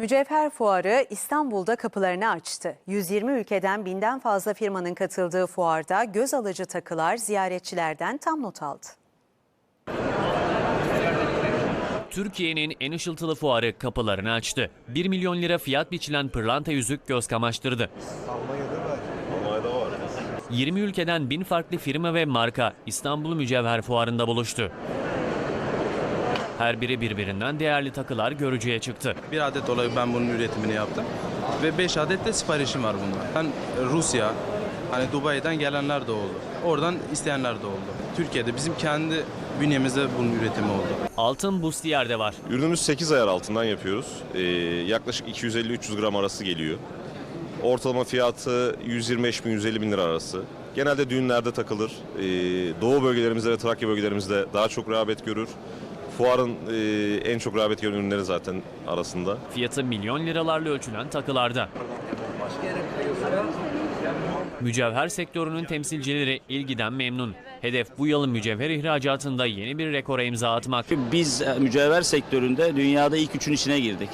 Mücevher Fuarı İstanbul'da kapılarını açtı. 120 ülkeden binden fazla firmanın katıldığı fuarda göz alıcı takılar ziyaretçilerden tam not aldı. Türkiye'nin en ışıltılı fuarı kapılarını açtı. 1 milyon lira fiyat biçilen pırlanta yüzük göz kamaştırdı. 20 ülkeden bin farklı firma ve marka İstanbul Mücevher Fuarı'nda buluştu. Her biri birbirinden değerli takılar görücüye çıktı. Bir adet olarak ben bunun üretimini yaptım. Ve 5 adet de siparişim var bunlar. Ben Rusya, hani Dubai'den gelenler de oldu. Oradan isteyenler de oldu. Türkiye'de bizim kendi bünyemizde bunun üretimi oldu. Altın bustiyerde var. Ürünümüz 8 ayar altından yapıyoruz. Ee, yaklaşık 250-300 gram arası geliyor. Ortalama fiyatı 125 bin 150 bin lira arası. Genelde düğünlerde takılır. Ee, Doğu bölgelerimizde ve Trakya bölgelerimizde daha çok rağbet görür. Fuarın e, en çok rağbet gören ürünleri zaten arasında. Fiyatı milyon liralarla ölçülen takılarda. Mücevher sektörünün temsilcileri ilgiden memnun. Hedef bu yılın mücevher ihracatında yeni bir rekora imza atmak. Biz mücevher sektöründe dünyada ilk üçün içine girdik.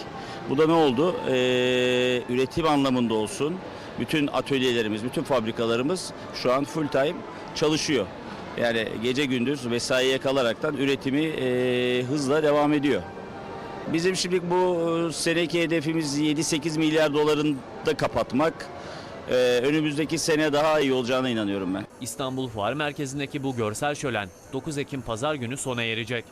Bu da ne oldu? Ee, üretim anlamında olsun. Bütün atölyelerimiz, bütün fabrikalarımız şu an full time çalışıyor. Yani gece gündüz mesaiye kalaraktan üretimi e, hızla devam ediyor. Bizim şimdi bu e, seneki hedefimiz 7-8 milyar dolarında kapatmak. Ee, önümüzdeki sene daha iyi olacağına inanıyorum ben. İstanbul Fuar Merkezi'ndeki bu görsel şölen 9 Ekim Pazar günü sona erecek.